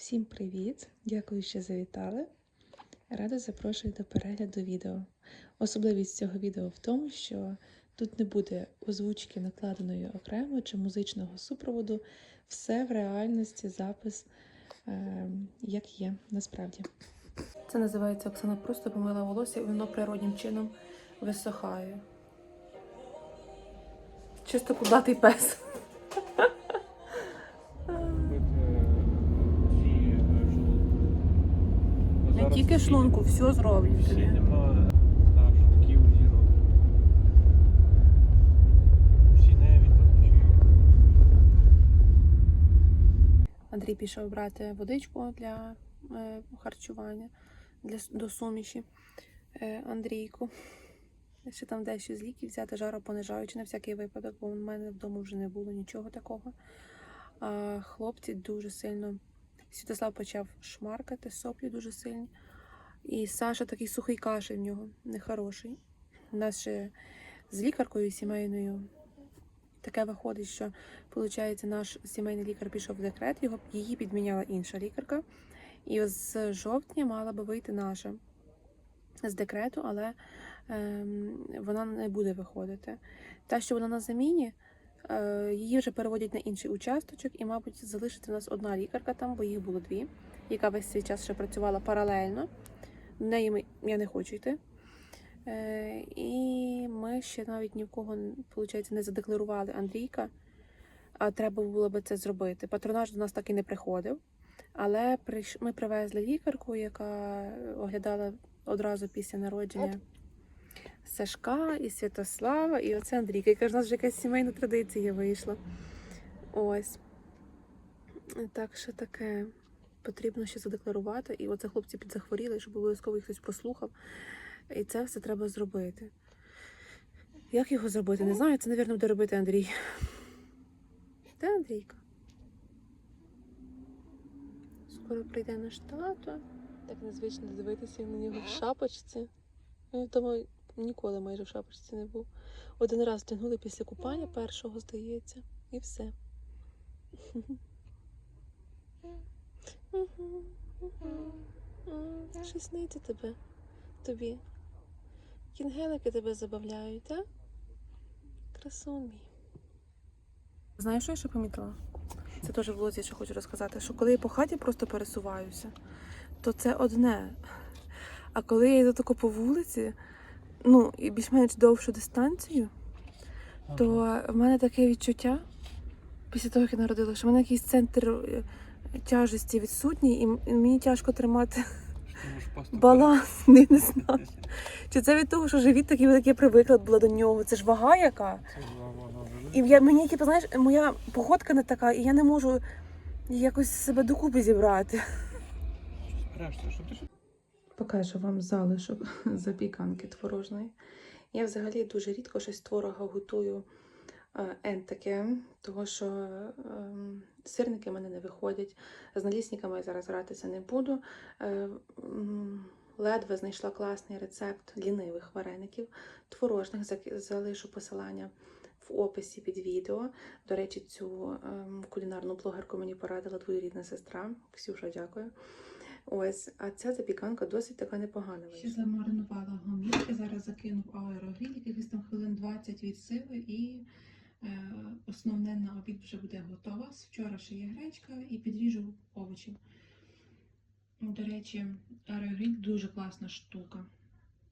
Всім привіт! Дякую, що завітали. Рада запрошую до перегляду відео. Особливість цього відео в тому, що тут не буде озвучки накладеної окремо чи музичного супроводу. Все в реальності запис, е, як є насправді. Це називається Оксана просто помила волосся і воно природнім чином висохає. Чисто кудатий пес. Тільки шлунку, все зроблять тобі. Андрій пішов брати водичку для е, харчування для, до суміші. Е, Андрійку. Ще там дещо з ліків взяти жаропонижаючи на всякий випадок, бо в мене вдома вже не було нічого такого. А хлопці дуже сильно. Святослав почав шмаркати, соплі дуже сильні. І Саша такий сухий кашель в нього, нехороший. У нас ще з лікаркою сімейною таке виходить, що Получається, наш сімейний лікар пішов в декрет, його її підміняла інша лікарка. І з жовтня мала би вийти наша з декрету, але ем, вона не буде виходити. Та, що вона на заміні, е, її вже переводять на інший участочок, і, мабуть, залишиться у нас одна лікарка там, бо їх було дві, яка весь цей час ще працювала паралельно. В неї я не хочу йти. Е, і ми ще навіть ні в кого виходить, не задекларували Андрійка а треба було би це зробити. Патронаж до нас так і не приходив. Але ми привезли лікарку, яка оглядала одразу після народження Сашка і Святослава, і оце Андрійка. Яка ж у нас вже якась сімейна традиція вийшла. Ось. Так що таке. Потрібно ще задекларувати. І оце хлопці підзахворіли, щоб обов'язково їх хтось послухав. І це все треба зробити. Як його зробити? Не знаю. Це, мабуть, буде робити Андрій. Де Андрійка? Скоро прийде наш тато. Так незвично дивитися на нього в шапочці. Він тому ніколи майже в шапочці не був. Один раз тягнули після купання першого, здається, і все. Щось сниться тебе, тобі. Кінгелики тебе забавляють, так? Красун мій. Знаєш, що я ще помітила? Це теж в блозі, що хочу розказати, що коли я по хаті просто пересуваюся, то це одне. А коли я йду тако по вулиці, ну і більш-менш довшу дистанцію, то в мене таке відчуття після того, як я народила, що в мене якийсь центр е, тяжесті відсутній, і мені тяжко тримати баланс. Не, не знаю. Чи це від того, що живіт такий великий я привикла була до нього? Це ж вага яка? І я мені, типу, знаєш, моя походка не така, і я не можу якось себе докупи зібрати. Покажу вам залишок запіканки творожної. Я взагалі дуже рідко щось творога готую е, ентаке, того що ем, сирники в мене не виходять. З налісниками я зараз гратися не буду. Е, Ледве знайшла класний рецепт лінивих вареників творожних. Залишу посилання в описі під відео. До речі, цю ем, кулінарну блогерку мені порадила двоюрідна сестра. Ксюша, дякую. Ось, а ця запіканка досить така непогана. Ще замаринувала гомілки, зараз закинув аерогріль, якихось там хвилин 20 від сили, і основне на обід вже буде готово. З Вчора ще є гречка і підріжу овочі. До речі, аерогріль дуже класна штука.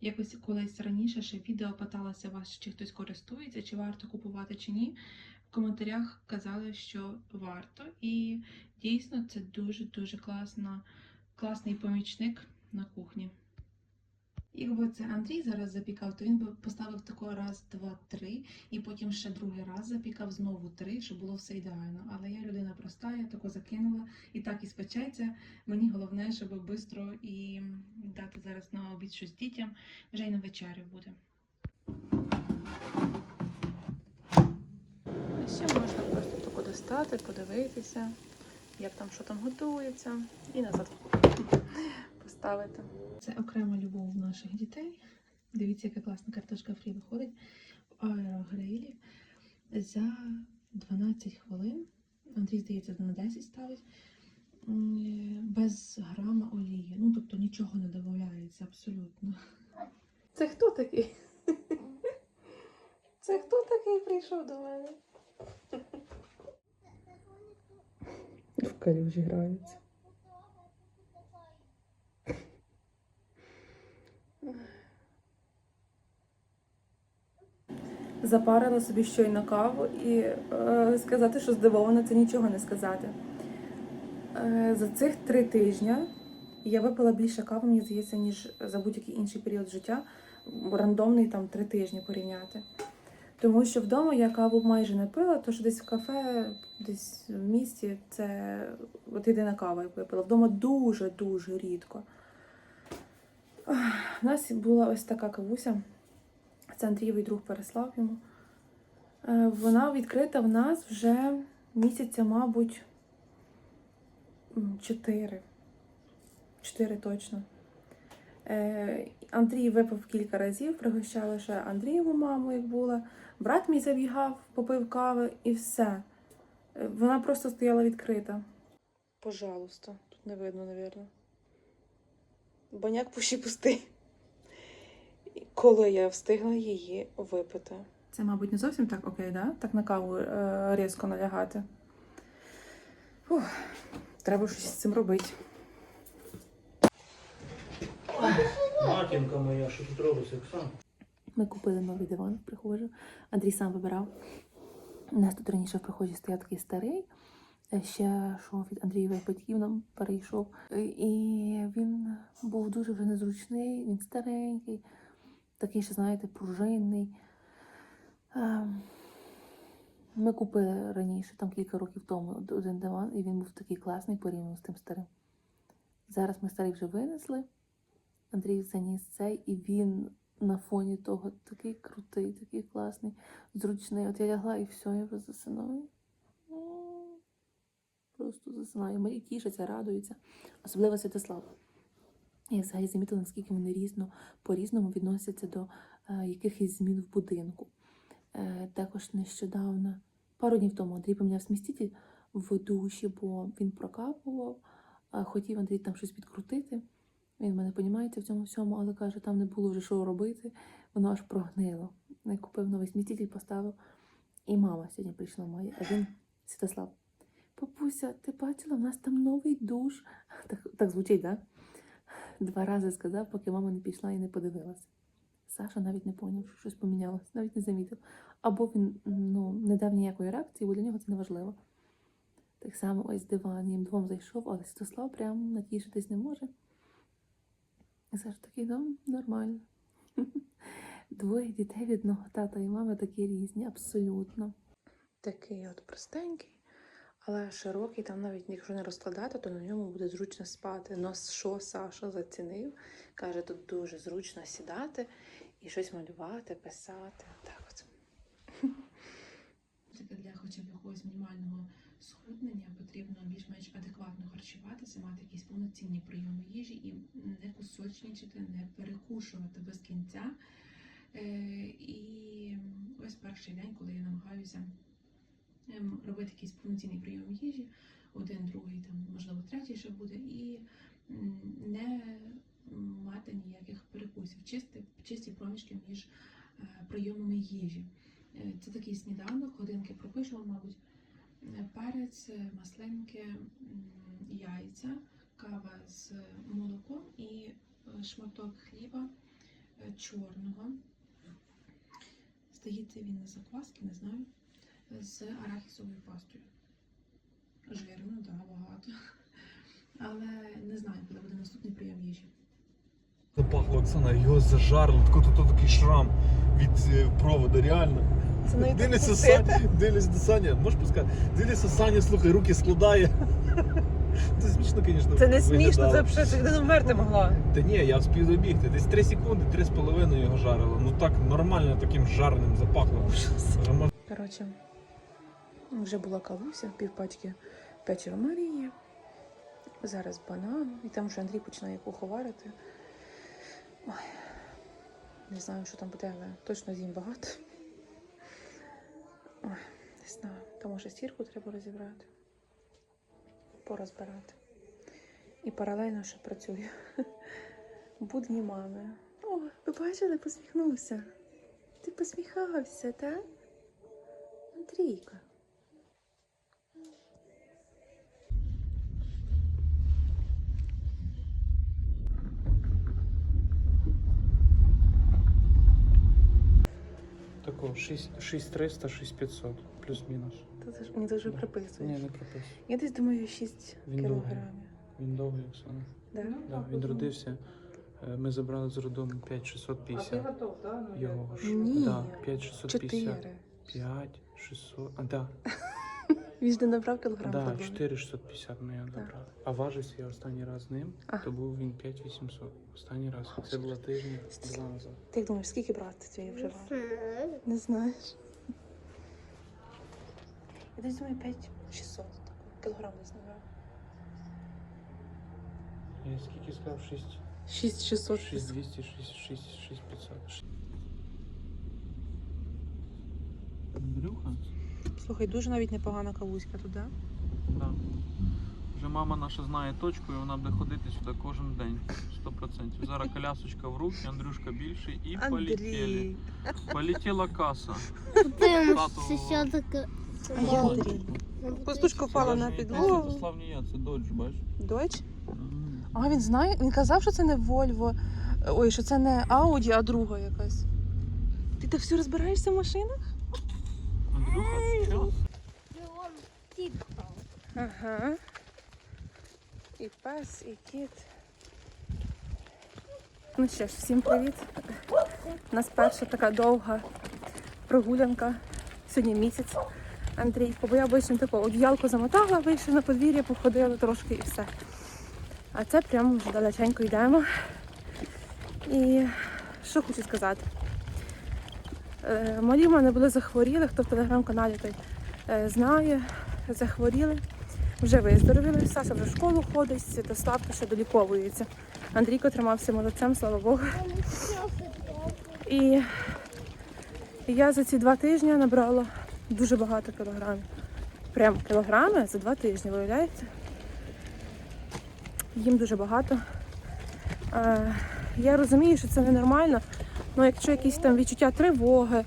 Якось колись раніше ще відео питалася вас, чи хтось користується, чи варто купувати, чи ні. В коментарях казали, що варто. І дійсно це дуже-дуже класний помічник на кухні. Якби це Андрій зараз запікав, то він би поставив тако раз, два, три, і потім ще другий раз запікав знову три, щоб було все ідеально. Але я людина проста, я тако закинула і так і спечеться. Мені головне, щоб швидко і дати зараз на обід щось дітям, вже й на вечерю буде. Ще можна просто тако достати, подивитися, як там що там готується, і назад поставити. Це окрема любов наших дітей. Дивіться, яка класна картошка фрі виходить в аерогрилі за 12 хвилин. Андрій, здається, на 10 ставить. без грама олії. Ну, тобто нічого не додається абсолютно. Це хто такий? Це хто такий прийшов до мене? В калюжі граються. Запарила собі щойно каву і е, сказати, що здивована, це нічого не сказати. Е, за цих три тижні я випила більше кави, мені здається, ніж за будь-який інший період життя. Рандомний там три тижні порівняти. Тому що вдома я каву майже не пила, то що десь в кафе, десь в місті це от єдина кава, яку я пила. Вдома дуже-дуже рідко. У нас була ось така кавуся. Це Андрійовий друг переслав йому. Е, Вона відкрита в нас вже місяця, мабуть, м, чотири. Чотири точно. Е, Андрій випив кілька разів, пригощала ще Андрієву маму, як була. Брат мій забігав, попив кави і все. Е, Вона просто стояла відкрита. Пожалуйста, тут не видно, напевно. Баняк пущі пустий. Коли я встигла її випити. Це, мабуть, не зовсім так окей, да? Так на каву е, різко налягати. Фух, треба щось з цим робити. Матінка моя, що тут робиться, Оксана? Ми купили новий диван в прихожу. Андрій сам вибирав. У нас тут раніше в прихожі стояв такий старий, ще що від Андрієвих батьків нам перейшов. І він був дуже вже незручний, він старенький, такий, ще, знаєте, пружинний. Ми купили раніше, там кілька років тому, один диван, і він був такий класний порівняно з тим старим. Зараз ми старий вже винесли. Андрій заніс цей, і він на фоні того такий крутий, такий класний, зручний. От я лягла і все, я вже засинаю. Просто засинаю. Мої тішаться, радуються. Особливо Святослав. Я взагалі замітила, наскільки вони різно, по-різному відносяться до е, якихось змін в будинку. Е, також нещодавно, пару днів тому, Андрій поміняв сміститель в душі, бо він прокапував, а хотів Андрій там щось підкрутити. Він мене понімається в цьому всьому, але каже, там не було вже що робити, воно аж прогнило. Я купив новий смітитель, поставив. І мама сьогодні прийшла моя, а він Святослав. Папуся, ти бачила, в нас там новий душ. Так, так звучить, так? Да? Два рази сказав, поки мама не пішла і не подивилася. Саша навіть не поняв, що щось помінялося, навіть не замітив. Або він ну, не дав ніякої реакції, бо для нього це не важливо. Так само ось диван їм двом зайшов, але Святослав прям натішитись не може. І Саша такий, ну, нормально. Двоє дітей від одного тата і мами такі різні, абсолютно. Такий от простенький, але широкий, там навіть якщо не розкладати, то на ньому буде зручно спати. Но що Саша зацінив, каже, тут дуже зручно сідати і щось малювати, писати. Так от. Для хоча б якогось мінімального схуднення потрібно більш-менш адекватно харчуватися, мати якісь повноцінні прийоми їжі і не кусочничати, не перекушувати без кінця. Е, І ось перший день, коли я намагаюся робити якийсь повноцінний прийом їжі, один, другий, там, можливо, третій ще буде, і не мати ніяких перекусів, чисті, чисті проміжки між е, прийомами їжі. Е, Це такий сніданок, годинки пропишемо, мабуть. Е, Перець, маслинки, яйця, кава з молоком і шматок хліба чорного. Здається, він на закваски, не знаю. З арахісовою пастою. Жирно, так, да, багато. Але не знаю, коли буде наступний прийом їжі. Запахло Оксана, його зажарило, тако тут такий шрам від е, проводу, реально. Це Дивлюся, Саня, дивлюся до Саня, можеш пускати? Дивлюся, Саня, слухай, руки складає. Це смішно, звісно. Це не смішно, це взагалі ти вмерти могла. Та ні, я вспів добігти. Десь 3 секунди, 3,5 його жарило. Ну так нормально таким жарним запахло. Коротше, вже була кавуся, півпачки печива Марії. Зараз банан. І там вже Андрій починає куховарити. Ой, не знаю, що там буде, але точно з'їм багато. Ой, не знаю. Там може стірку треба розібрати, порозбирати. І паралельно ще працюю. Будні мами. О, ви бачили, посміхнувся. Ти посміхався, так? Андрійка. 6300, 6500, плюс-мінус. Ж мені дуже Да. приписуєш. Ні, не приписую. Я десь думаю 6 Він кілограмів. Він довгий, Оксана. Да? Да, він родився. е, Ми забрали з роддому 5650. готов, так? Його ж. Ні. Да, 5650. 4. 5, 600. А, да, Він ж не набрав кілограм. да, по-моєму. 4650 ми його забрали. А важився я останній раз ним, А. то був він 5800. Останній раз. Це було тижні два назад. Ти як думаєш, скільки брати вже важить? Не знаєш. Я десь думаю 5600. Кілограм десь набрав. Я скільки сказав? 6, 6600. 6200, 6, 6, 6500. Андрюха? Слухай, дуже навіть непогана кавуська туди. Да. Вже мама наша знає точку, і вона буде ходити сюди кожен день. 100%. Зараз колясочка в руки, Андрюшка більший і полетіли. Полетіла каса. Андрій. Пастушка впала на Це підлогу. славні я, це додж, бачиш? Дочь? А він знає, він казав, що це не Вольво. Ой, що це не Ауді, а друга якась. Ти так все розбираєшся в машинах? Ага. І пес, і кіт. Ну що ж, всім привіт. У нас перша така довга прогулянка. Сьогодні місяць. Андрій побояв вийшов таку одіялку замотала, вийшов на подвір'я, походили трошки і все. А це прямо вже далеченько йдемо. І що хочу сказати. Е, Малі в мене були захворіли, хто в телеграм-каналі той е, знає, захворіли. Вже виздоровіли, Саша вже в школу ходить, Святославка ще доліковується. Андрійко тримався молодцем, слава Богу. І я за ці два тижні набрала дуже багато кілограмів. Прям кілограми за два тижні, виявляєте? Їм дуже багато. Е, я розумію, що це ненормально, але якщо якісь там відчуття тривоги,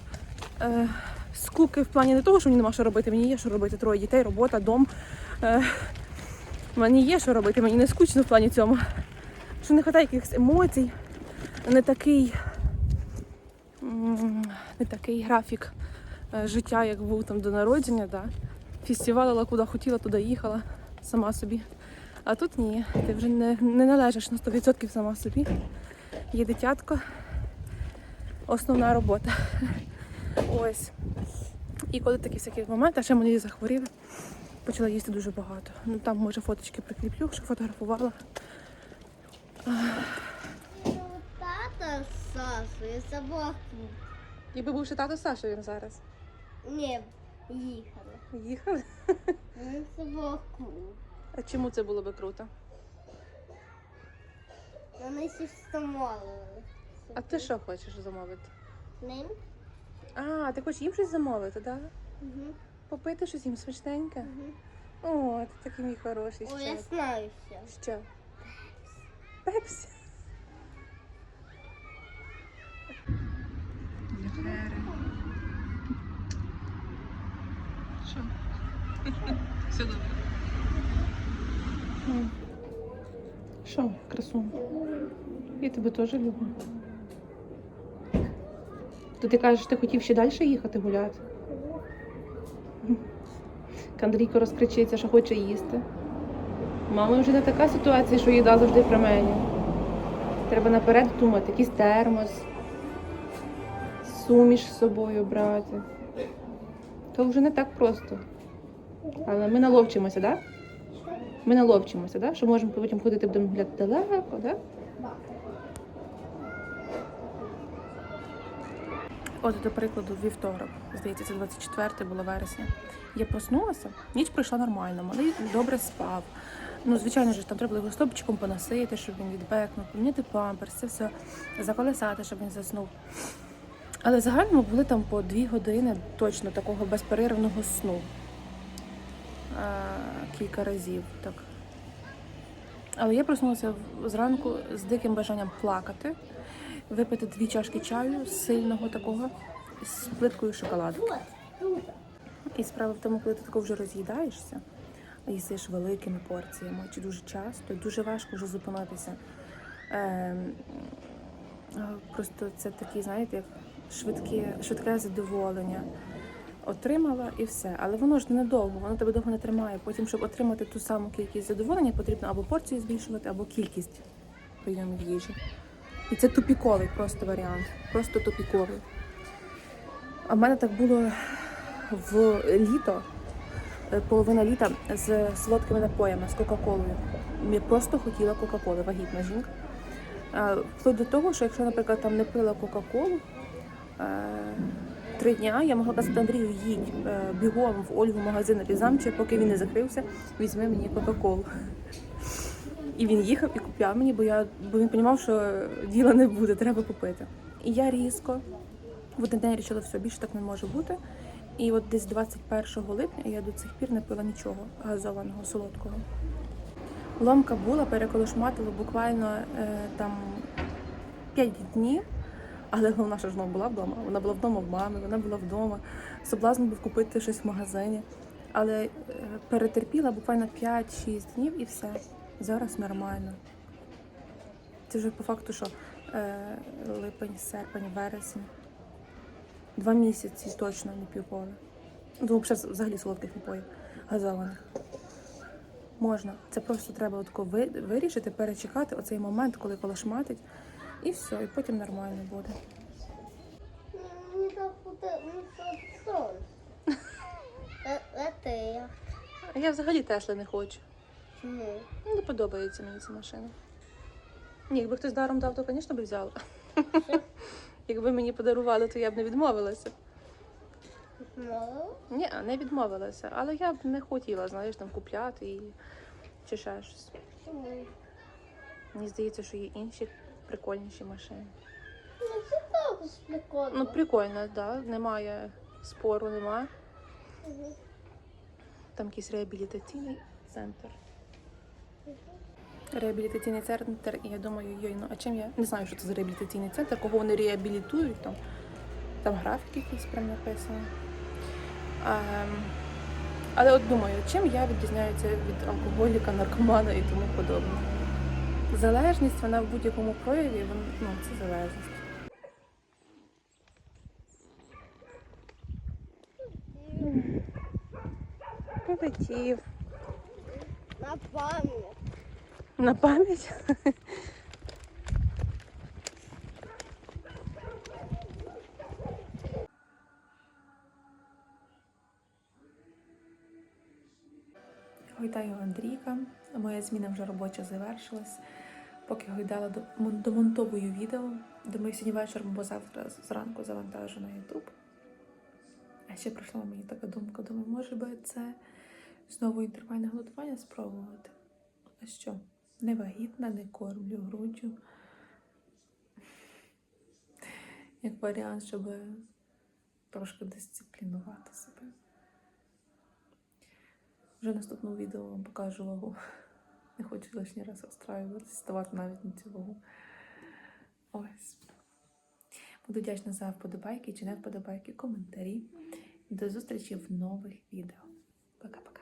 е, скуки в плані не того, що мені нема що робити, мені є що робити, троє дітей, робота, дом. Е, мені є що робити, мені не скучно в плані цьому. Що не вистачає якихось емоцій, не такий, не такий графік е, життя, як був там до народження. Да. Фестивалила куди хотіла, туди їхала сама собі. А тут ні, ти вже не, не належиш на 100% сама собі. Є дитятко, основна робота. Ось. І коли такі всякі моменти, а ще мені захворіли, почала їсти дуже багато. Ну там може фоточки прикріплю, що фотографувала. Тата з Сашою собаку. Якби був ще тато Саша він зараз. Ні, їхали. Їхали. На собаку. А чому це було би круто? Вони всі встановили. А ти що хочеш замовити? Ним? А, ти хочеш їм щось замовити, так? Да? Угу. Попити щось їм смачненьке? Угу. О, ти такий мій хороший О, я знаю все. Що? Пепсі. Що? Все добре. Що, красун? Я тебе теж люблю. То ти кажеш, ти хотів ще далі їхати гуляти? Андрійко розкричиться, що хоче їсти. Мама вже не така ситуація, що їда завжди при мені. Треба наперед думати, якийсь термос, суміш з собою брати. То вже не так просто. Але ми наловчимося, так? Да? Ми наловчимося? Да? Що можемо потім ходити будемо далеко, так? Да? От, до прикладу, вівторок, здається, це 24 було вересня. Я проснулася, ніч пройшла нормально, малий добре спав. Ну, звичайно ж, там треба його стопчиком поносити, щоб він відбекнув, поміняти памперс, це все заколесати, щоб він заснув. Але в загальному були там по дві години точно такого безперервного сну. А, кілька разів так. Але я проснулася зранку з диким бажанням плакати, випити дві чашки чаю сильного такого з плиткою шоколаду. І справа в тому, коли ти тако вже роз'їдаєшся, їсиш великими порціями чи дуже часто, дуже важко вже зупинитися. Ем, просто це такі, знаєте, як швидке, швидке задоволення. Отримала і все. Але воно ж ненадовго, воно тебе довго не тримає. Потім, щоб отримати ту саму кількість задоволення, потрібно або порцію збільшувати, або кількість прийомів їжі. І це тупіковий просто варіант. Просто тупіковий. А в мене так було в літо, е, половина літа з солодкими напоями, з Кока-Колою. Я просто хотіла Кока-Коли, вагітна жінка. Вплоть до того, що якщо, наприклад, там не пила Кока-Колу е, три дня, я могла казати Андрію, їдь е, бігом в Ольгу магазин Різамче, поки він не закрився, візьми мені Кока-Колу. І він їхав і купляв мені, бо я бо він розумів, що діла не буде, треба купити. І я різко в один день вирішила, все, більше так не може бути. І от десь 21 липня я до цих пір не пила нічого газованого, солодкого. Ломка була, переколошматила буквально е, там 5 днів, але головна ж вона була вдома. Вона була вдома в мами, вона була вдома. Соблазн був купити щось в магазині. Але е, перетерпіла буквально 5-6 днів і все. Зараз нормально. Це вже по факту, що е, липень, серпень, вересень. Два місяці точно не п'ю коли. Ну, взагалі, взагалі солодких напоїв газованих. Можна. Це просто треба отако ви- вирішити, перечекати оцей момент, коли колошматить, і все, і потім нормально буде. Это я. А я взагалі Тесли не хочу. Чему? Ну, Не подобається мені ця машина. Ні, якби хтось даром дав, то, звісно, б взяла. Якби мені подарували, то я б не відмовилася. Ні, не відмовилася. Але я б не хотіла, знаєш, там купляти і чи ще щось. Мені здається, що є інші прикольніші машини. Ну, це так прикольно. Ну, прикольно, так. Да. Немає спору, немає. Мгм. Там якийсь реабілітаційний центр. Реабілітаційний центр, і я думаю, йой, ну а чим я не знаю, що це за реабілітаційний центр, кого вони реабілітують там. Там графік якийсь прям написано. А, але от думаю, чим я відрізняюся від алкоголіка, наркомана і тому подобне. Залежність, вона в будь-якому прояві, вон- ну, це залежність. Полетів. На пам'ять. На пам'ять. Вітаю Андрійка. Моя зміна вже робоча завершилась. Поки гойдала домонтовую відео. Думаю, сьогодні вечором або завтра зранку завантажу на YouTube. А ще прийшла мені така думка. Думаю, може би це знову інтервальне голодування спробувати. А що? Не вагітна, не кормлю груддю. Як варіант, щоб трошки дисциплінувати себе. Вже в наступному відео вам покажу вагу. Не хочу лишній раз розстраюватися, ставати навіть на цю вагу. Ось. Буду вдячна за вподобайки чи не вподобайки, коментарі. До зустрічі в нових відео. Пока-пока.